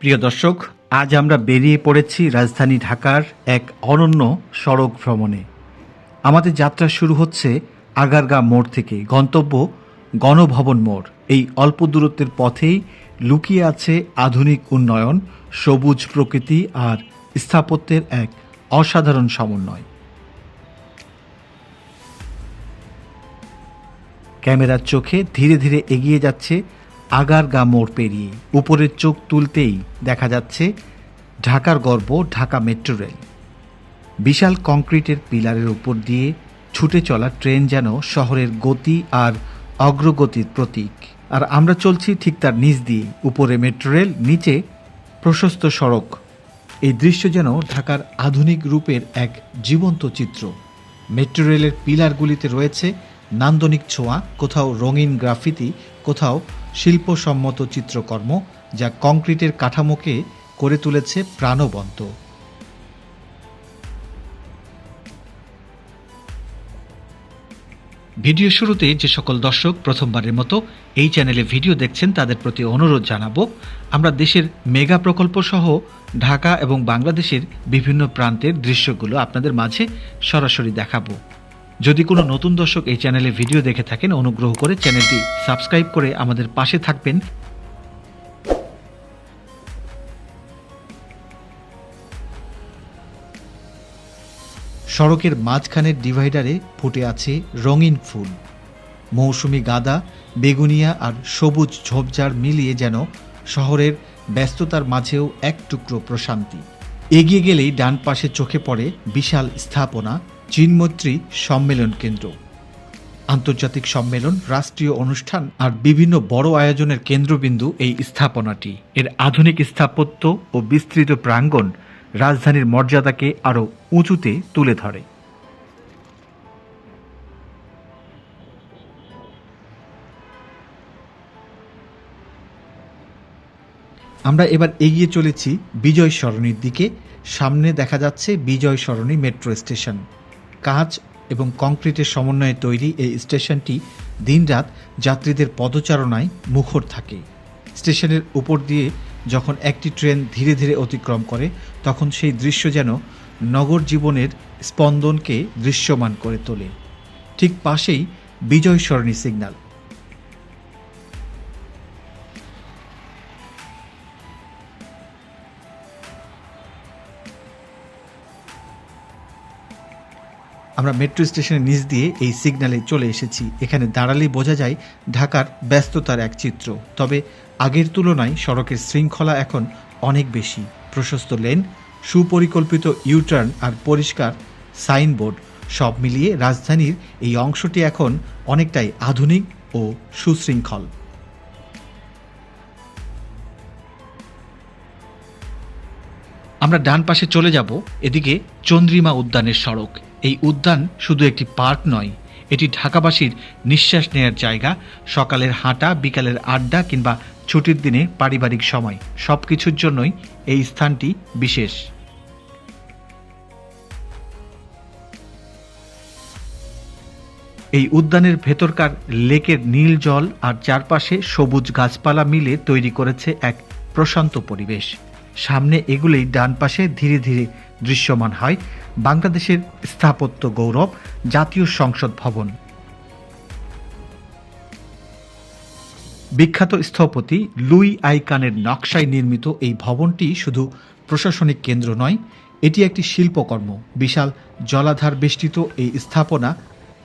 প্রিয় দর্শক, আজ আমরা বেরিয়ে পড়েছি রাজধানী ঢাকার এক অনন্য সড়ক ভ্রমণে। আমাদের যাত্রা শুরু হচ্ছে আগারগা মোড় থেকে। গন্তব্য গণভবন মোড়। এই অল্প দূরত্বের পথেই লুকিয়ে আছে আধুনিক উন্নয়ন, সবুজ প্রকৃতি আর স্থাপত্যের এক অসাধারণ সমন্বয়। ক্যামেরার চোখে ধীরে ধীরে এগিয়ে যাচ্ছে আগারগা মোড় পেরিয়ে উপরের চোখ তুলতেই দেখা যাচ্ছে ঢাকার গর্ব ঢাকা মেট্রো রেল। বিশাল কংক্রিটের পিলারের উপর দিয়ে ছুটে চলা ট্রেন যেন শহরের গতি আর অগ্রগতির প্রতীক। আর আমরা চলছি ঠিক তার নিচ দিয়ে, উপরে মেট্রো রেল, নিচে প্রশস্ত সড়ক। এই দৃশ্য যেন ঢাকার আধুনিক রূপের এক জীবন্ত চিত্র। মেট্রো রেলের পিলারগুলিতে রয়েছে নান্দনিক ছোঁয়া, কোথাও রঙিন গ্রাফিতি, কোথাও শিল্পসম্মত চিত্রকর্ম যা কংক্রিটের কাঠামোকে করে তুলেছে প্রাণবন্ত। ভিডিও শুরুতে যে সকল দর্শক প্রথমবারের মতো এই চ্যানেলে ভিডিও দেখছেন, তাদের প্রতি অনুরোধ জানাব, আমরা দেশের মেগা প্রকল্প সহ ঢাকা এবং বাংলাদেশের বিভিন্ন প্রান্তের দৃশ্যগুলো আপনাদের মাঝে সরাসরি দেখাবো। যদি কোনো নতুন দর্শক এই চ্যানেলে ভিডিও দেখে থাকেন, অনুগ্রহ করে চ্যানেলটি সাবস্ক্রাইব করে আমাদের পাশে থাকবেন। সড়কের মাঝখানের ডিভাইডারে ফুটে আছে রঙিন ফুল। মৌসুমি গাদা, বেগুনিয়া আর সবুজ ঝোপঝাড় মিলিয়ে যেন শহরের ব্যস্ততার মাঝেও এক টুকরো প্রশান্তি। এগিয়ে গেলেই ডান পাশে চোখে পড়ে বিশাল স্থাপনা চীনমৈত্রী সম্মেলন কেন্দ্র। আন্তর্জাতিক সম্মেলন, রাষ্ট্রীয় অনুষ্ঠান আর বিভিন্ন বড় আয়োজনের কেন্দ্রবিন্দু এই স্থাপনাটি। এর আধুনিক স্থাপত্য ও বিস্তৃত প্রাঙ্গণ রাজধানীর মর্যাদাকে আরও উঁচুতে তুলে ধরে। আমরা এবার এগিয়ে চলেছি বিজয় সরণির দিকে। সামনে দেখা যাচ্ছে বিজয় সরণি মেট্রো স্টেশন। কাঁচ এবং কংক্রিটের সমন্বয়ে তৈরি এই স্টেশনটি দিনরাত যাত্রীদের পদচারণায় মুখর থাকে। স্টেশনের উপর দিয়ে যখন একটি ট্রেন ধীরে ধীরে অতিক্রম করে, তখন সেই দৃশ্য যেন নগর জীবনের স্পন্দনকে দৃশ্যমান করে তোলে। ঠিক পাশেই বিজয় সরণি সিগন্যাল। আমরা মেট্রো স্টেশনের নিচ দিয়ে এই সিগন্যালে চলে এসেছি। এখানে দাঁড়ালেই বোঝা যায় ঢাকার ব্যস্ততার এক চিত্র। তবে আগের তুলনায় সড়কের শৃঙ্খলা এখন অনেক বেশি। প্রশস্ত লেন, সুপরিকল্পিত ইউটার্ন আর পরিষ্কার সাইনবোর্ড সব মিলিয়ে রাজধানীর এই অংশটি এখন অনেকটাই আধুনিক ও সুশৃঙ্খল। আমরা ডান পাশে চলে যাব, এদিকে চন্দ্রিমা উদ্যানের সড়ক। এই উদ্যান শুধু একটি পার্ক নয়, এটি ঢাকাবাসীর নিঃশ্বাস নেয়ার জায়গা। সকালের হাঁটা, বিকালের আড্ডা কিংবা ছুটির দিনে পারিবারিক সময় সব কিছুর জন্যই এই স্থানটি বিশেষ। এই উদ্যানের ভেতরকার লেকের নীল জল আর চারপাশে সবুজ গাছপালা মিলে তৈরি করেছে এক প্রশান্ত পরিবেশ। সামনে এগুলোই ডান পাশে ধীরে ধীরে দৃশ্যমান হয় বাংলাদেশের স্থাপত্য গৌরব জাতীয় সংসদ ভবন। বিখ্যাত স্থপতি লুই আইকানের নকশায় নির্মিত এই ভবনটি শুধু প্রশাসনিক কেন্দ্র নয়, এটি একটি শিল্পকর্ম। বিশাল জলাধার বেষ্টিত এই স্থাপনা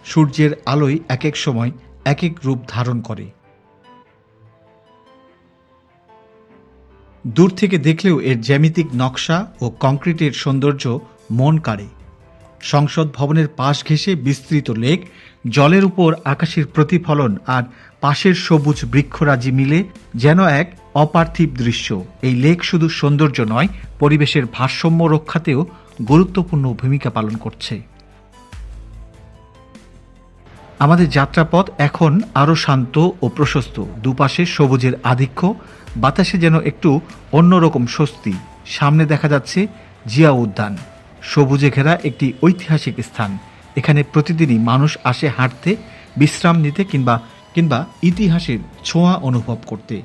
সূর্যের আলোয় এক এক সময় এক এক রূপ ধারণ করে। দূর থেকে দেখলেও এর জ্যামিতিক নকশা ও কংক্রিটের সৌন্দর্য মন কাড়ে। সংসদ ভবনের পাশ ঘেঁষে বিস্তৃত লেক, জলের উপর আকাশের প্রতিফলন আর পাশের সবুজ বৃক্ষরাজি মিলে যেন এক অপার্থিব দৃশ্য। এই লেক শুধু সৌন্দর্য নয়, পরিবেশের ভারসাম্য রক্ষাতেও গুরুত্বপূর্ণ ভূমিকা পালন করছে। আমাদের যাত্রাপথ এখন আরও শান্ত ও প্রশস্ত। দুপাশে সবুজের আধিক্য বাতাসে যেন একটু অন্যরকম স্বস্তি। সামনে দেখা যাচ্ছে জিয়া উদ্যান। সবুজে ঘেরা একটি ঐতিহাসিক স্থান। এখানে প্রতিদিনই মানুষ আসে হাঁটতে, বিশ্রাম নিতে কিংবা কিংবা ইতিহাসের ছোঁয়া অনুভব করতে।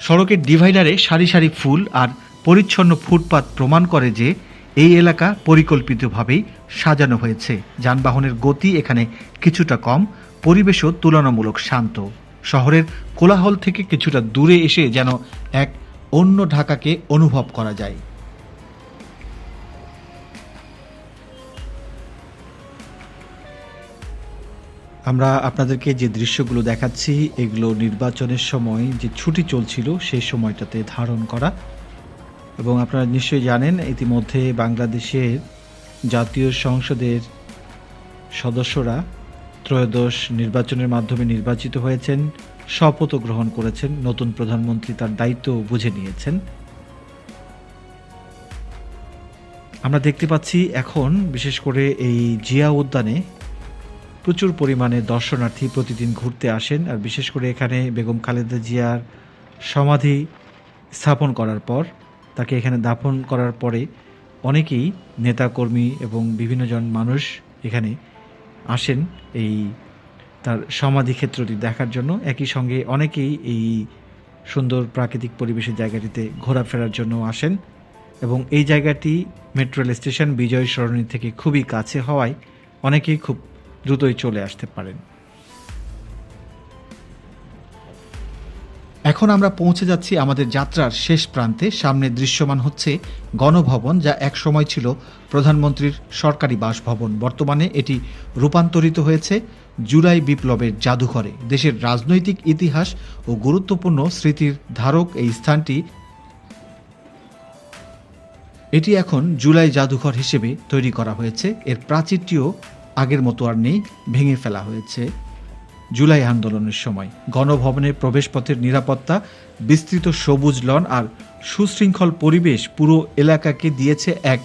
সড়কের ডিভাইডারে সারি সারি ফুল আর পরিচ্ছন্ন ফুটপাত প্রমাণ করে যে এই এলাকা পরিকল্পিতভাবেই সাজানো হয়েছে। যানবাহনের গতি এখানে কিছুটা কম পরিবেশও তুলনামূলক শান্ত। শহরের কোলাহল থেকে কিছুটা দূরে এসে যেন এক অন্য ঢাকাকে অনুভব করা যায়। আমরা আপনাদেরকে যে দৃশ্যগুলো দেখাচ্ছি, এগুলো নির্বাচনের সময় যে ছুটি চলছিল সেই সময়টাতে ধারণ করা। এবং আপনারা নিশ্চয়ই জানেন, ইতিমধ্যে বাংলাদেশের জাতীয় সংসদের সদস্যরা ত্রয়োদশ নির্বাচনের মাধ্যমে নির্বাচিত হয়েছেন শপথও গ্রহণ করেছেন, নতুন প্রধানমন্ত্রী তার দায়িত্ব বুঝে নিয়েছেন। আমরা দেখতে পাচ্ছি এখন, বিশেষ করে এই জিয়া উদ্যানে প্রচুর পরিমাণে দর্শনার্থী প্রতিদিন ঘুরতে আসেন আর বিশেষ করে এখানে বেগম খালেদা জিয়ার সমাধি স্থাপন করার পর, তাকে এখানে দাফন করার পরে অনেকেই নেতাকর্মী এবং বিভিন্নজন মানুষ এখানে আসেন এই তার সমাধিক্ষেত্রটি দেখার জন্য। একই সঙ্গে অনেকেই এই সুন্দর প্রাকৃতিক পরিবেশের জায়গাটিতে ঘোরাফেরার জন্য আসেন এবং এই জায়গাটি metro rail station Bijoy Sarani থেকে খুবই কাছে হওয়ায় অনেকেই খুব দ্রুতই চলে আসতে পারেন। এখন আমরা পৌঁছে যাচ্ছি আমাদের যাত্রার শেষ প্রান্তে। সামনে দৃশ্যমান হচ্ছে গণভবন, যা এক সময় ছিল প্রধানমন্ত্রীর সরকারি বাসভবন। বর্তমানে এটি রূপান্তরিত হয়েছে জুলাই বিপ্লবের জাদুঘরে। দেশের রাজনৈতিক ইতিহাস ও গুরুত্বপূর্ণ স্মৃতির ধারক এই স্থানটি। এটি এখন জুলাই জাদুঘর হিসেবে তৈরি করা হয়েছে। এর প্রাচীরটিও আগের মতো আর নেই, ভেঙে ফেলা হয়েছে। জুলাই আন্দোলনের সময়। গণভবনের প্রবেশপথের নিরাপত্তা, বিস্তৃত সবুজ লন আর সুশৃঙ্খল পরিবেশ পুরো এলাকাকে দিয়েছে এক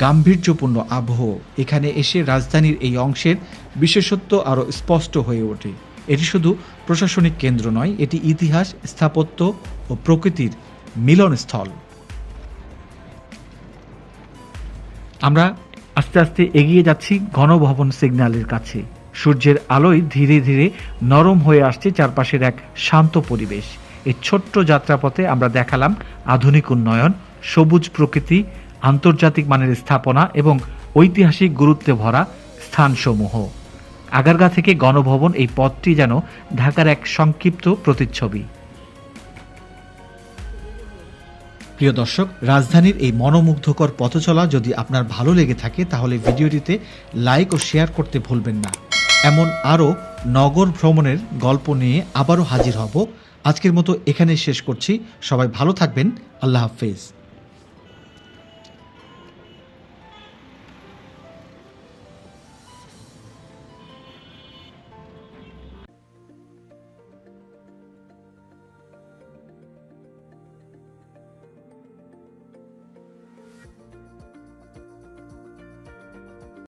গাম্ভীর্যপূর্ণ আবহ। এখানে এসে রাজধানীর এই অংশের বিশেষত্ব আরও স্পষ্ট হয়ে ওঠে। এটি শুধু প্রশাসনিক কেন্দ্র নয়, এটি ইতিহাস, স্থাপত্য ও প্রকৃতির মিলনস্থল। আমরা আস্তে আস্তে এগিয়ে যাচ্ছি গণভবন সিগন্যালের কাছে। সূর্যের আলোয় ধীরে ধীরে নরম হয়ে আসছে চারপাশের এক শান্ত পরিবেশ। এই ছোট্ট যাত্রাপথে আমরা দেখালাম আধুনিক উন্নয়ন, সবুজ প্রকৃতি, আন্তর্জাতিক মানের স্থাপনা এবং ঐতিহাসিক গুরুত্বে ভরা স্থানসমূহ। আগারগা থেকে গণভবন এই পথটি যেন ঢাকার এক সংক্ষিপ্ত প্রতিচ্ছবি। প্রিয় দর্শক, রাজধানীর এই মনোমুগ্ধকর পথচলা যদি আপনার ভালো লেগে থাকে, তাহলে ভিডিওটিতে লাইক ও শেয়ার করতে ভুলবেন না। এমন আরও নগর ভ্রমণের গল্প নিয়ে আবারও হাজির হব। আজকের মতো এখানেই শেষ করছি। সবাই ভালো থাকবেন। আল্লাহ হাফেজ।